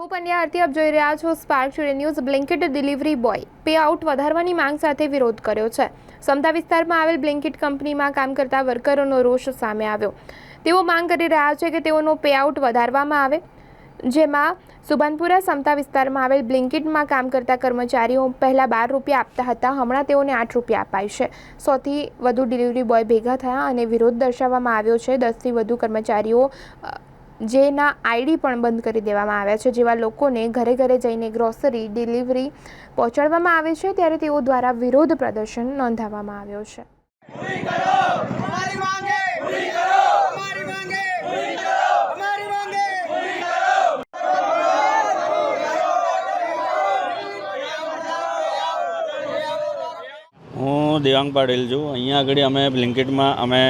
હું પંડ્યા આરતી આપ જોઈ રહ્યા છો Spark Today news Blinkit delivery boy payout વધારવાની માંગ સાથે વિરોધ કર્યો છે. સમતા વિસ્તારમાં આવેલ બ્લિન્કિટ કંપનીમાં કામ કરતા વર્કરોનો રોષ સામે આવ્યો. તેઓ માંગ કરી રહ્યા છે કે તેઓનો પે આઉટ વધારવામાં આવે. જેમાં સુભાનપુરા સમતા વિસ્તારમાં આવેલ બ્લિન્કિટમાં કામ કરતા કર્મચારીઓ પહેલાં બાર રૂપિયા આપતા હતા, હમણાં તેઓને આઠ રૂપિયા અપાય છે. સોથી વધુ ડિલિવરી બોય ભેગા થયા અને વિરોધ દર્શાવવામાં આવ્યો છે. દસથી વધુ કર્મચારીઓ જેના આઈડી પણ બંધ કરી દેવામાં આવ્યા છે. જેવા લોકોને ઘરે ઘરે જઈને ગ્રોસરી ડિલિવરી પહોંચાડવામાં આવે છે, ત્યારે તેઓ દ્વારા વિરોધ પ્રદર્શન નોંધાવવામાં આવ્યો છે. હું દેવાંગ પાટીલ છું. અહીંયા આગળ અમે બ્લિંકેટમાં અમે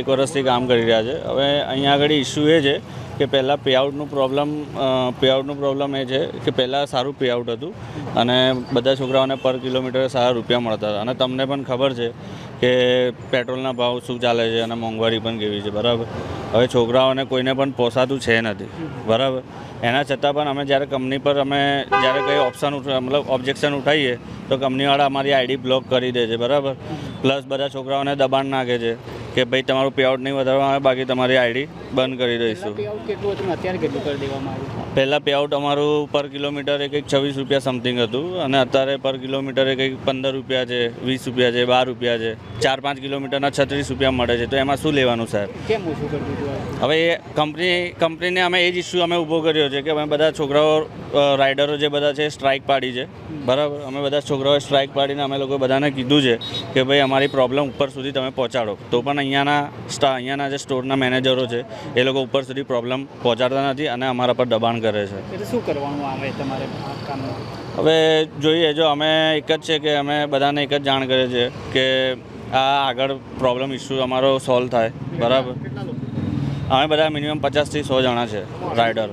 એક વર્ષથી કામ કરી રહ્યા છે. હવે અહીંયા આગળ ઇસ્યુ એ છે કે પહેલાં પેઆઉટનું પ્રોબ્લેમ પેઆઉટનું પ્રોબ્લેમ એ છે કે પહેલાં સારું પેઆઉટ હતું અને બધા છોકરાઓને પર કિલોમીટર સારા રૂપિયા મળતા હતા. અને તમને પણ ખબર છે કે પેટ્રોલના ભાવ શું ચાલે છે અને મોંઘવારી પણ કેવી છે, બરાબર? હવે છોકરાઓને કોઈને પણ પોસાતું છે નથી, બરાબર? એના છતાં પણ અમે જ્યારે કંપની પર અમે જ્યારે કંઈ ઓપ્શન મતલબ ઓબ્જેક્શન ઉઠાવીએ તો કંપનીવાળા અમારી આઈડી બ્લોક કરી દે છે, બરાબર? પ્લસ બધા છોકરાઓને દબાણ નાખે છે. કે ભાઈ તમારું પેઆઉટ નહીં વધારવામાં આવે, બાકી તમારી આઈડી બંધ કરી દઈશું. કેટલું અત્યારે કેટલું કરી દેવામાં આવ્યું? પહેલાં પેઆઉટ અમારું પર કિલોમીટરે કંઈક છવ્વીસ રૂપિયા સમથિંગ હતું. અને અત્યારે પર કિલોમીટરે કંઈક પંદર રૂપિયા છે વીસ રૂપિયા છે બાર રૂપિયા છે ચાર પાંચ કિલોમીટરના છત્રીસ રૂપિયા મળે છે. તો એમાં શું લેવાનું સાહેબ કેમ ઓછું હવે એ કંપની કંપનીને અમે એ જ ઇસ્યુ અમે ઊભો કર્યો છે કે અમે બધા છોકરાઓ રાઇડરો જે બધા છે સ્ટ્રાઇક પાડી છે. બરાબર? અમે બધા છોકરાઓએ સ્ટ્રાઇક પાડીને અમે લોકો બધાને કીધું છે કે ભાઈ અમારી પ્રોબ્લેમ ઉપર સુધી તમે પહોંચાડો. તો પણ અહીંયાના સ્ટા અહીંયાના જે સ્ટોરના મેનેજરો છે એ લોકો ઉપર સુધી પ્રોબ્લેમ પહોંચાડતા નથી અને અમારા પર દબાણ કરે છે. એટલે શું કરવાનું આવે તમારે કામમાં? હવે જોઈએ જો અમે એક જ છે કે અમે બધાને એક જ જાણ કરીએ છીએ કે આ આગળ પ્રોબ્લેમ ઇસ્યુ અમારો સોલ્વ થાય. બરાબર? અમે બધા મિનિમમ પચાસથી સો જણા છે રાઇડર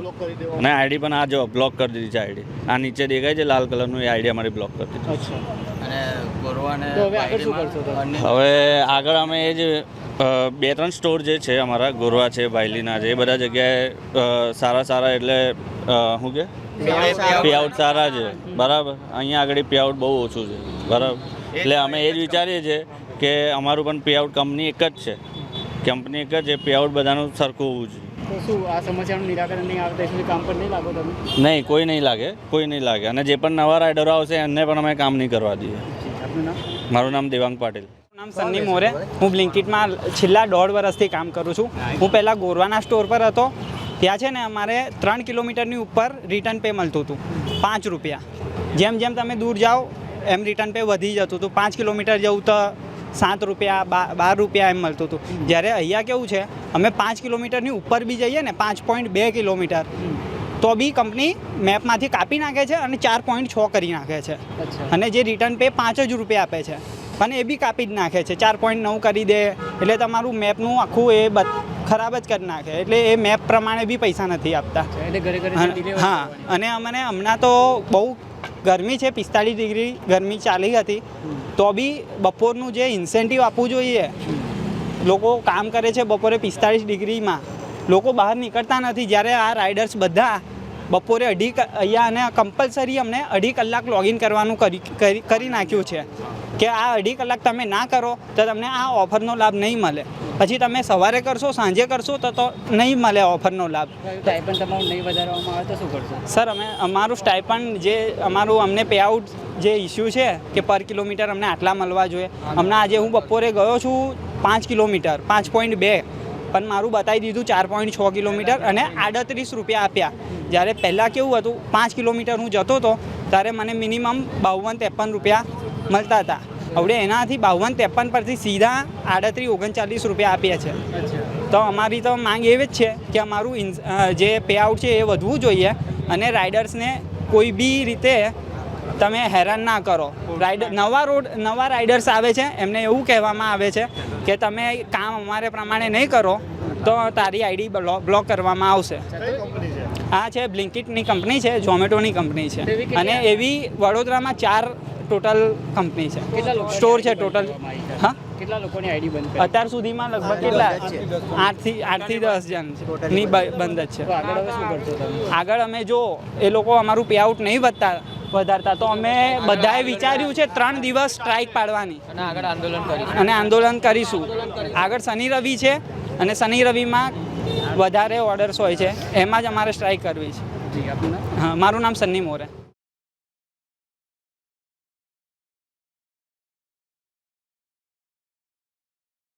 અને આઈડી પણ આ જો બ્લોક કરી દીધી છે આઈડી આ નીચે દેખાય છે લાલ કલરનું એ આઈડી અમારી બ્લોક કરી દીધી અને હવે આગળ અમે એ જે બે ત્રણ સ્ટોર જે છે અમારા ગોરવા છે ભાઈલીના છે એ બધા જગ્યાએ સારા સારા એટલે શું કે? પેઆઉટ સારા. છે. બરાબર. અહીંયા આગળ પેઆઉટ બહુ ઓછું છે. બરાબર. એટલે અમે એ જ વિચારીએ છીએ કે અમારું પણ પેઆઉટ કંપની એક જ છે. કંપની એક જ છે પેઆઉટ બધાનું સરખું હોવું જોઈએ. તો શું આ સમસ્યાનું નિરાકરણ નહીં આવે સુધી કામ પર નહીં લાગો તમે? નહીં કોઈ નહીં લાગે. કોઈ નહીં લાગે. અને જે પણ નવા રાઇડરો આવશે એમને પણ અમે કામ નહીં કરવા દઈએ. મારું નામ દેવાંગ પાટીલ. નામ સન્ની મોરે. હું બ્લિન્કિટમાં છેલ્લા દોઢ વર્ષથી કામ કરું છું. હું પહેલાં ગોરવાના સ્ટોર પર હતો. ત્યાં છે ને અમારે ત્રણ કિલોમીટરની ઉપર રિટર્ન પે મળતું હતું. પાંચ રૂપિયા. જેમ જેમ તમે દૂર જાઓ એમ રિટર્ન પે વધી જતું હતું. પાંચ કિલોમીટર જવું તો સાત રૂપિયા બાર રૂપિયા એમ મળતું હતું. જ્યારે અહીંયા કેવું છે અમે પાંચ કિલોમીટરની ઉપર બી જઈએ ને પાંચ પોઈન્ટ બે કિલોમીટર તો બી કંપની મેપમાંથી કાપી નાખે છે અને ચાર પોઈન્ટ છ કરી નાખે છે. અને જે રિટર્ન પે પાંચ જ રૂપિયા આપે છે. અને એ બી કાપી જ નાખે છે. ચાર પોઈન્ટ નવ કરી દે. એટલે તમારું મેપનું આખું એ બ ખરાબ જ કરી નાખે. એટલે એ મેપ પ્રમાણે બી પૈસા નથી આપતા. હા અને અમને હમણાં તો બહુ ગરમી છે પિસ્તાળીસ ડિગ્રી ગરમી ચાલી હતી. તો બી બપોરનું જે ઇન્સેન્ટિવ આપવું જોઈએ. લોકો કામ કરે છે બપોરે પિસ્તાળીસ ડિગ્રીમાં. લોકો બહાર નીકળતા નથી. જ્યારે આ રાઇડર્સ બધા બપોરે અઢી અહીંયા અને કમ્પલસરી અમને અઢી કલાક લોગિન કરવાનું કરી કરી- કરી નાખ્યું છે. કે આ અઢી કલાક તમે ના કરો તો તમને આ ઓફરનો લાભ નહીં મળે. પછી તમે સવારે કરશો સાંજે કરશો તો તો નહીં મળે ઓફરનો લાભ. ટાઈપન તમારું નહીં વધારવામાં આવે તો શું કરશો? સર અમે અમારું સ્ટાઇપન્ડ જે અમારું અમને પેઆઉટ જે ઇસ્યુ છે કે પર કિલોમીટર અમને આટલા મળવા જોઈએ. હમણાં આજે હું બપોરે ગયો છું પાંચ કિલોમીટર પાંચ પોઈન્ટ બે. પણ મારું બતાવી દીધું ચાર પોઈન્ટ છ કિલોમીટર અને આડત્રીસ રૂપિયા આપ્યા. જ્યારે પહેલાં કેવું હતું પાંચ કિલોમીટર હું જતો હતો ત્યારે મને મિનિમમ બાવન ત્રેપન રૂપિયા મળતા હતા. હવે એનાથી બાવન ત્રેપન પરથી સીધા આડત્રીસ ઓગણચાલીસ રૂપિયા આપીએ છે તો અમારી તો માંગ એવી જ છે કે અમારું જે પેઆઉટ છે એ વધવું જોઈએ અને રાઇડર્સને કોઈ બી રીતે તમે હેરાન ના કરો. રાઇડર નવા રોડ નવા રાઇડર્સ આવે છે એમને એવું કહેવામાં આવે છે કે તમે કામ અમારે પ્રમાણે નહીં કરો તો તારી આઈડી બ્લોક કરવામાં આવશે. આ છે બ્લિન્કિટની કંપની છે ઝોમેટોની કંપની છે. અને એવી વડોદરામાં ચાર ટોટલ કંપની છે. કેટલા સ્ટોર છે ટોટલ હા? કેટલા લોકોની આઈડી બંધ કરી? અત્યાર સુધીમાં લગભગ કેટલા? આઠથી આઠથી દસ જણ છે. ની બંધ. જ છે. આગળ હવે શું કરશો તમે? આગળ અમે જો એ લોકો અમારું પે આઉટ નહીં વધતા વધારતા તો અમે બધાએ વિચાર્યું છે ત્રણ દિવસ સ્ટ્રાઇક પાડવાની. અને આગળ આંદોલન કરીશું. અને આંદોલન કરીશું. આગળ શનિ રવિ છે અને શનિ રવિમાં વધારે ઓર્ડર્સ હોય છે. એમાં જ અમારે સ્ટ્રાઇક કરવી છે. જી આપનું નામ? હા મારું નામ સન્ની મોરે.